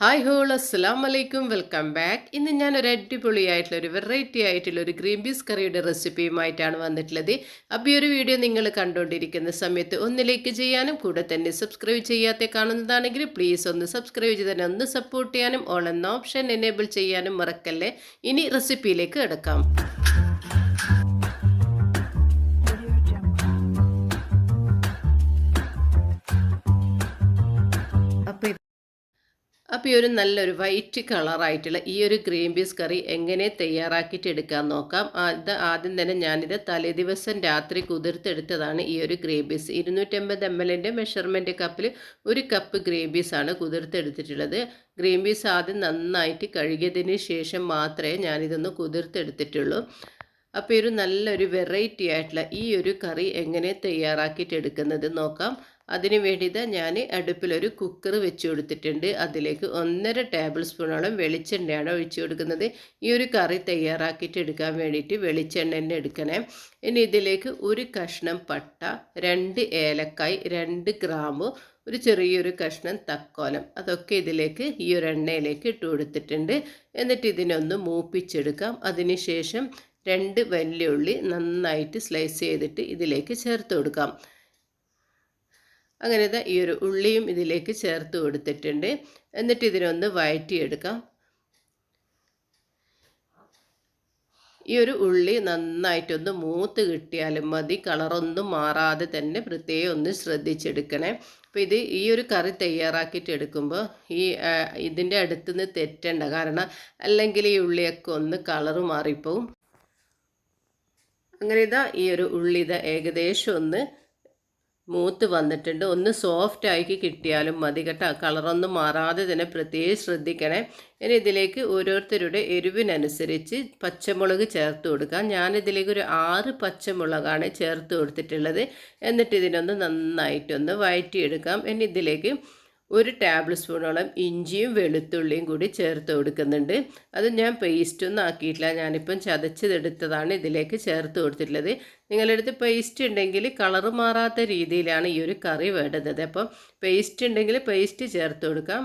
Hi whole അസ്സാം വലൈക്കും welcome back ഇന്ന് ഞാൻ ഒരു അടിപൊളിയായിട്ടുള്ള ഒരു വെറൈറ്റി ആയിട്ടുള്ള ഒരു ഗ്രീൻ പീസ് കറിയുടെ റെസിപ്പിയുമായിട്ടാണ് വന്നിട്ടുള്ളത്. അപ്പോൾ ഈ ഒരു വീഡിയോ നിങ്ങൾ കണ്ടുകൊണ്ടിരിക്കുന്ന സമയത്ത് ഒന്ന് ലൈക്ക് ചെയ്യാനും കൂടെ തന്നെ സബ്സ്ക്രൈബ് ചെയ്യാത്ത കാണുന്നതാണെങ്കിൽ പ്ലീസ് ഒന്ന് സബ്സ്ക്രൈബ് ചെയ്ത് തന്നെ ഒന്ന് സപ്പോർട്ട് ചെയ്യാനും ഓൾ എന്ന ഓപ്ഷൻ എനേബിൾ ചെയ്യാനും മറക്കല്ലേ. ഇനി റെസിപ്പിയിലേക്ക് കിടക്കാം. അപ്പോൾ ഈ ഒരു നല്ലൊരു വൈറ്റ് കളറായിട്ടുള്ള ഈ ഒരു ഗ്രീൻ പീസ് കറി എങ്ങനെ തയ്യാറാക്കിയിട്ട് എടുക്കാൻ നോക്കാം. അത് ആദ്യം തന്നെ ഞാനിത് തലേ ദിവസം രാത്രി കുതിർത്തെടുത്തതാണ് ഈ ഒരു ഗ്രീൻ പീസ് ഇരുന്നൂറ്റമ്പത് എം എല്ലിന്റെ മെഷർമെന്റ് കപ്പിൽ ഒരു കപ്പ് ഗ്രീൻ പീസാണ് കുതിർത്തെടുത്തിട്ടുള്ളത്. ഗ്രീൻ പീസ് ആദ്യം നന്നായിട്ട് കഴുകിയതിന് ശേഷം മാത്രമേ ഞാനിതൊന്ന് കുതിർത്തെടുത്തിട്ടുള്ളൂ. അപ്പോൾ ഒരു നല്ലൊരു വെറൈറ്റി ആയിട്ടുള്ള ഈ ഒരു കറി എങ്ങനെ തയ്യാറാക്കിയിട്ട് എടുക്കുന്നത് നോക്കാം. അതിന് വേണ്ടിയിട്ട് ഞാൻ അടുപ്പിലൊരു കുക്കർ വെച്ച് കൊടുത്തിട്ടുണ്ട്. അതിലേക്ക് ഒന്നര ടേബിൾ സ്പൂണോളം വെളിച്ചെണ്ണയാണ് ഒഴിച്ച് കൊടുക്കുന്നത്. ഈ ഒരു കറി തയ്യാറാക്കിയിട്ട് എടുക്കാൻ വേണ്ടിയിട്ട് വെളിച്ചെണ്ണ തന്നെ എടുക്കണേ. ഇനി ഇതിലേക്ക് ഒരു കഷ്ണം പട്ട രണ്ട് ഏലക്കായ് രണ്ട് ഗ്രാമ്പു ഒരു ചെറിയൊരു കഷ്ണം തക്കോലം. അതൊക്കെ ഇതിലേക്ക് ഈ ഒരു എണ്ണയിലേക്ക് ഇട്ട് കൊടുത്തിട്ടുണ്ട്. എന്നിട്ട് ഇതിനൊന്ന് മൂപ്പിച്ചെടുക്കാം. അതിനുശേഷം രണ്ട് വലിയ ഉള്ളി നന്നായിട്ട് സ്ലൈസ് ചെയ്തിട്ട് ഇതിലേക്ക് ചേർത്ത് കൊടുക്കാം. അങ്ങനെ ഈ ഒരു ഉള്ളിയും ഇതിലേക്ക് ചേർത്ത് കൊടുത്തിട്ടുണ്ട്. എന്നിട്ട് ഇതിനൊന്ന് വഴറ്റിയെടുക്കാം ഈ ഒരു ഉള്ളി നന്നായിട്ടൊന്ന് മൂത്ത് കിട്ടിയാലും മതി. കളറൊന്നും മാറാതെ തന്നെ പ്രത്യേകം ഒന്ന് ശ്രദ്ധിച്ചെടുക്കണേ. അപ്പോൾ ഇത് ഈ ഒരു കറി തയ്യാറാക്കിയിട്ട് എടുക്കുമ്പോൾ ഈ ഇതിന്റെ അടുത്തുനിന്ന് തെറ്റണ്ട. കാരണം അല്ലെങ്കിൽ ഈ ഉള്ളിയൊക്കെ ഒന്ന് കളറ് മാറിപ്പോവും. അങ്ങനെ ഇതാ ഈ ഒരു ഉള്ളി ഇതാ ഏകദേശം ഒന്ന് മൂത്ത് വന്നിട്ടുണ്ട്. ഒന്ന് സോഫ്റ്റ് ആക്കി കിട്ടിയാലും മതി കേട്ടോ. കളറൊന്നും മാറാതെ തന്നെ പ്രത്യേകം ശ്രദ്ധിക്കണേ. ഇനി ഇതിലേക്ക് ഓരോരുത്തരുടെ എരിവിനനുസരിച്ച് പച്ചമുളക് ചേർത്ത് കൊടുക്കാം. ഞാനിതിലേക്ക് ഒരു ആറ് പച്ചമുളകാണ് ചേർത്ത് കൊടുത്തിട്ടുള്ളത്. എന്നിട്ട് ഇതിനൊന്ന് നന്നായിട്ടൊന്ന് വഴറ്റിയെടുക്കാം. ഇനി ഇതിലേക്ക് ഒരു ടേബിൾ സ്പൂണോളം ഇഞ്ചിയും വെളുത്തുള്ളിയും കൂടി ചേർത്ത് കൊടുക്കുന്നുണ്ട്. അത് ഞാൻ പേസ്റ്റൊന്നും ആക്കിയിട്ടില്ല. ഞാനിപ്പം ചതച്ചതെടുത്തതാണ് ഇതിലേക്ക് ചേർത്ത് കൊടുത്തിട്ടുള്ളത്. നിങ്ങളുടെ അടുത്ത് പേസ്റ്റ് ഉണ്ടെങ്കിൽ കളർ മാറാത്ത രീതിയിലാണ് ഈ ഒരു കറി വേണ്ടത് അപ്പം പേസ്റ്റ് ഉണ്ടെങ്കിൽ പേസ്റ്റ് ചേർത്ത് കൊടുക്കാം.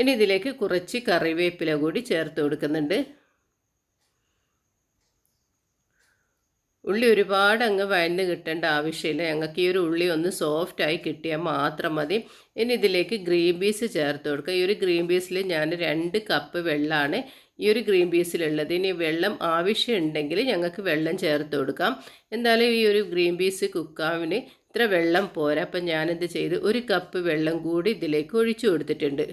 ഇനി ഇതിലേക്ക് കുറച്ച് കറിവേപ്പില കൂടി ചേർത്ത് കൊടുക്കുന്നുണ്ട്. ഉള്ളി ഒരുപാട് അങ്ങ് വഴന്ന് കിട്ടേണ്ട ആവശ്യമില്ല. ഞങ്ങൾക്ക് ഈ ഒരു ഉള്ളി ഒന്ന് സോഫ്റ്റായി കിട്ടിയാൽ മാത്രം മതി. ഇനി ഇതിലേക്ക് ഗ്രീൻ പീസ് ചേർത്ത് കൊടുക്കുക. ഈ ഒരു ഗ്രീൻ പീസിൽ ഞാൻ രണ്ട് കപ്പ് വെള്ളമാണ് ഈ ഒരു ഗ്രീൻ പീസിലുള്ളത്. ഇനി വെള്ളം ആവശ്യമുണ്ടെങ്കിൽ ഞങ്ങൾക്ക് വെള്ളം ചേർത്ത് കൊടുക്കാം. എന്തായാലും ഈ ഒരു ഗ്രീൻ പീസ് കുക്കാവിന് ഇത്ര വെള്ളം പോരാ. അപ്പം ഞാനെന്ത് ചെയ്ത് ഒരു കപ്പ് വെള്ളം കൂടി ഇതിലേക്ക് ഒഴിച്ചു കൊടുത്തിട്ടുണ്ട്.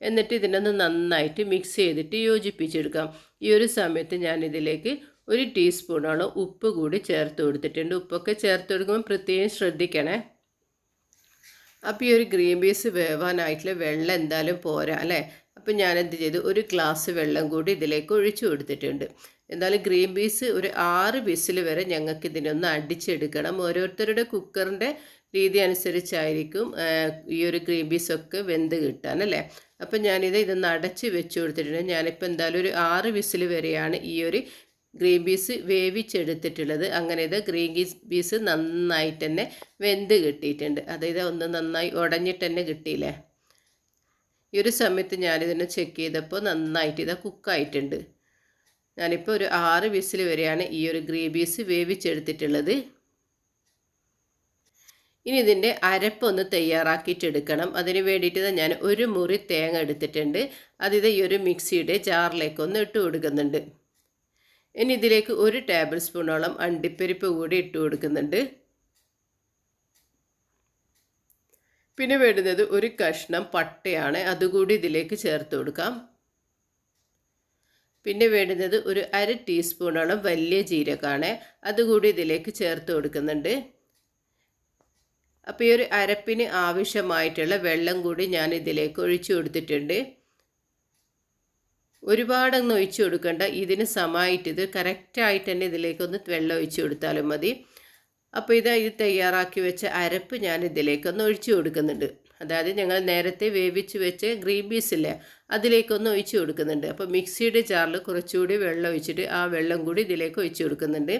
എന്നിട്ട് ഇതിനൊന്ന് നന്നായിട്ട് മിക്സ് ചെയ്തിട്ട് യോജിപ്പിച്ചെടുക്കാം. ഈ ഒരു സമയത്ത് ഞാനിതിലേക്ക് ഒരു ടീസ്പൂണോളം ഉപ്പ് കൂടി ചേർത്ത് കൊടുത്തിട്ടുണ്ട്. ഉപ്പൊക്കെ ചേർത്ത് കൊടുക്കുമ്പോൾ പ്രത്യേകം ശ്രദ്ധിക്കണേ. അപ്പോൾ ഈ ഒരു ഗ്രീൻ പീസ് വേവാനായിട്ടുള്ള വെള്ളം എന്തായാലും പോരാ അല്ലേ? അപ്പോൾ ഞാനെന്ത് ചെയ്തു? ഒരു ഗ്ലാസ് വെള്ളം കൂടി ഇതിലേക്ക് ഒഴിച്ചു കൊടുത്തിട്ടുണ്ട്. എന്തായാലും ഗ്രീൻ പീസ് ഒരു ആറ് വിസിൽ വരെ ഞങ്ങൾക്ക് ഇതിനൊന്ന് അടിച്ചെടുക്കണം. ഓരോരുത്തരുടെ കുക്കറിന്റെ രീതി അനുസരിച്ചായിരിക്കും ഈ ഒരു ഗ്രീൻ പീസൊക്കെ വെന്ത് കിട്ടാൻ അല്ലേ? അപ്പം ഞാനിത് ഇതൊന്ന് അടച്ച് വെച്ച് കൊടുത്തിട്ടുണ്ട്. ഞാനിപ്പോൾ എന്തായാലും ഒരു ആറ് വിസിൽ വരെയാണ് ഈ ഒരു ഗ്രീൻ പീസ് വേവിച്ചെടുത്തിട്ടുള്ളത്. അങ്ങനെ ഇത് ഗ്രീൻ പീസ് നന്നായിട്ട് തന്നെ വെന്ത് കിട്ടിയിട്ടുണ്ട്. അതായത് ഒന്ന് നന്നായി ഉടഞ്ഞിട്ട് തന്നെ കിട്ടിയില്ലേ? ഈ ഒരു സമയത്ത് ഞാനിതിനെ ചെക്ക് ചെയ്തപ്പോൾ നന്നായിട്ട് ഇത് കുക്കായിട്ടുണ്ട്. ഞാനിപ്പോൾ ഒരു ആറ് വിസിൽ വരെയാണ് ഈ ഒരു ഗ്രീൻ പീസ് വേവിച്ചെടുത്തിട്ടുള്ളത്. ഇനി ഇതിന്റെ അരപ്പൊന്ന് തയ്യാറാക്കിയിട്ടെടുക്കണം. അതിന് വേണ്ടിയിട്ട് ഞാൻ ഒരു മുറി തേങ്ങ എടുത്തിട്ടുണ്ട്. അതിത് ഈ ഒരു മിക്സിയുടെ ജാറിലേക്കൊന്ന് ഇട്ട് കൊടുക്കുന്നുണ്ട്. ഇനി ഇതിലേക്ക് ഒരു ടേബിൾ സ്പൂണോളം അണ്ടിപ്പരിപ്പ് കൂടി ഇട്ട് കൊടുക്കുന്നുണ്ട്. പിന്നെ വേണ്ടുന്നത് ഒരു കഷ്ണം പട്ടയാണ് അതുകൂടി ഇതിലേക്ക് ചേർത്ത് കൊടുക്കാം. പിന്നെ വേണ്ടുന്നത് ഒരു അര ടീസ്പൂണോളം വലിയ ജീരകമാണ് അതുകൂടി ഇതിലേക്ക് ചേർത്ത് കൊടുക്കുന്നുണ്ട്. അപ്പോൾ ഈ ഒരു അരപ്പിന് ആവശ്യമായിട്ടുള്ള വെള്ളം കൂടി ഞാൻ ഇതിലേക്ക് ഒഴിച്ചു കൊടുത്തിട്ടുണ്ട്. ഒരുപാടങ്ങ് ഒഴിച്ചു കൊടുക്കേണ്ട. ഇതിന് സമായിട്ട് ഇത് കറക്റ്റായിട്ട് തന്നെ ഇതിലേക്കൊന്ന് വെള്ളം ഒഴിച്ചു കൊടുത്താലും മതി. അപ്പോൾ ഇതാ ഇത് തയ്യാറാക്കി വെച്ച അരപ്പ് ഞാൻ ഇതിലേക്കൊന്ന് ഒഴിച്ചു കൊടുക്കുന്നുണ്ട്. അതായത് ഞങ്ങൾ നേരത്തെ വേവിച്ച് വെച്ച് ഗ്രീൻ പീസ് ഇല്ലേ അതിലേക്കൊന്ന് ഒഴിച്ചു കൊടുക്കുന്നുണ്ട്. അപ്പോൾ മിക്സിയുടെ ജാറിൽ കുറച്ചുകൂടി വെള്ളം ഒഴിച്ചിട്ട് ആ വെള്ളം കൂടി ഇതിലേക്ക് ഒഴിച്ചു കൊടുക്കുന്നുണ്ട്.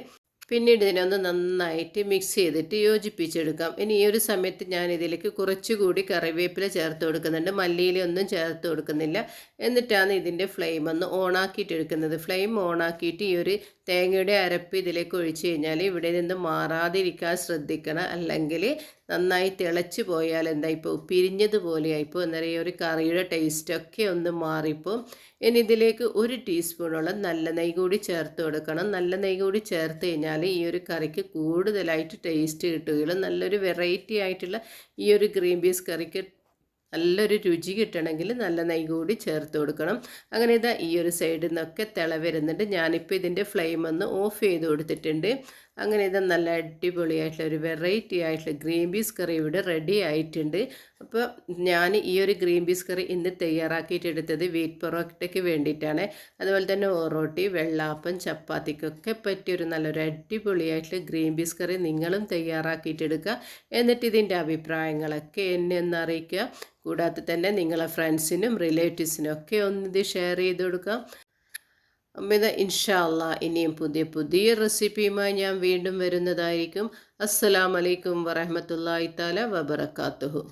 പിന്നീട് ഇതിനൊന്ന് നന്നായിട്ട് മിക്സ് ചെയ്തിട്ട് യോജിപ്പിച്ചെടുക്കാം. ഇനി ഈ ഒരു സമയത്ത് ഞാൻ ഇതിലേക്ക് കുറച്ചുകൂടി കറിവേപ്പില ചേർത്ത് കൊടുക്കുന്നുണ്ട്. മല്ലിയില ഒന്നും ചേർത്ത് കൊടുക്കുന്നില്ല. എന്നിട്ടാണ് ഇതിന്റെ ഫ്ലെയിം ഒന്ന് ഓണാക്കിയിട്ട് എടുക്കുന്നത് ഫ്ലെയിം ഓണാക്കിയിട്ട് ഈ ഒരു തേങ്ങയുടെ അരപ്പ് ഇതിലേക്ക് ഒഴിച്ച് കഴിഞ്ഞാൽ ഇവിടെ നിന്ന് മാറാതിരിക്കാൻ ശ്രദ്ധിക്കണം. അല്ലെങ്കിൽ നന്നായി തിളച്ച് പോയാൽ എന്താ ഇപ്പോൾ പിരിഞ്ഞതുപോലെയായിപ്പോൾ എന്നറിയ ഒരു കറിയുടെ ടേസ്റ്റൊക്കെ ഒന്ന് മാറിപ്പോൾ ഇനി ഇതിലേക്ക് ഒരു ടീസ്പൂണോളം നല്ല നെയ്യ് കൂടി ചേർത്ത് കൊടുക്കണം. നല്ല നെയ്യ് കൂടി ചേർത്ത് കഴിഞ്ഞാൽ ഈ ഒരു കറിക്ക് കൂടുതലായിട്ട് ടേസ്റ്റ് കിട്ടുകയുള്ളൂ. നല്ലൊരു വെറൈറ്റി ആയിട്ടുള്ള ഈ ഒരു ഗ്രീൻ പീസ് കറിക്ക് നല്ലൊരു രുചി കിട്ടണമെങ്കിൽ നല്ല നെയ്യ് കൂടി ചേർത്ത് കൊടുക്കണം. അങ്ങനെ ഇതാ ഈ ഒരു സൈഡിൽ നിന്നൊക്കെ തിള വരുന്നുണ്ട്. ഞാനിപ്പോൾ ഇതിന്റെ ഫ്ലെയിം ഒന്ന് ഓഫ് ചെയ്ത് കൊടുത്തിട്ടുണ്ട്. അങ്ങനെ ഇത് നല്ല അടിപൊളിയായിട്ടുള്ള ഒരു വെറൈറ്റി ആയിട്ടുള്ള ഗ്രീൻ പീസ് കറി ഇവിടെ റെഡി ആയിട്ടുണ്ട്. അപ്പോൾ ഞാൻ ഈ ഒരു ഗ്രീൻ പീസ് കറി ഇന്ന് തയ്യാറാക്കിയിട്ട് എടുത്തത് വീറ്റ് പൊറോട്ടയ്ക്ക് വേണ്ടിയിട്ടാണ്. അതുപോലെ തന്നെ ഓറോട്ടി വെള്ളാപ്പം ചപ്പാത്തിക്കൊക്കെ പറ്റിയൊരു നല്ലൊരു അടിപൊളിയായിട്ടുള്ള ഗ്രീൻ പീസ് കറി നിങ്ങളും തയ്യാറാക്കിയിട്ടെടുക്കുക എന്നിട്ട് ഇതിന്റെ അഭിപ്രായങ്ങളൊക്കെ എന്നെ ഒന്ന് അറിയിക്കുക. കൂടാതെ തന്നെ നിങ്ങളെ ഫ്രണ്ട്സിനും റിലേറ്റീവ്സിനും ഒക്കെ ഒന്ന് ഷെയർ ചെയ്ത് കൊടുക്കാം ഇത് ഇൻഷാല്ല ഇനിയും പുതിയ പുതിയ റെസിപ്പിയുമായി ഞാൻ വീണ്ടും വരുന്നതായിരിക്കും. അസ്സലാമലൈക്കും വറഹമത്തല്ലാ താല വബർക്കാത്തുഹു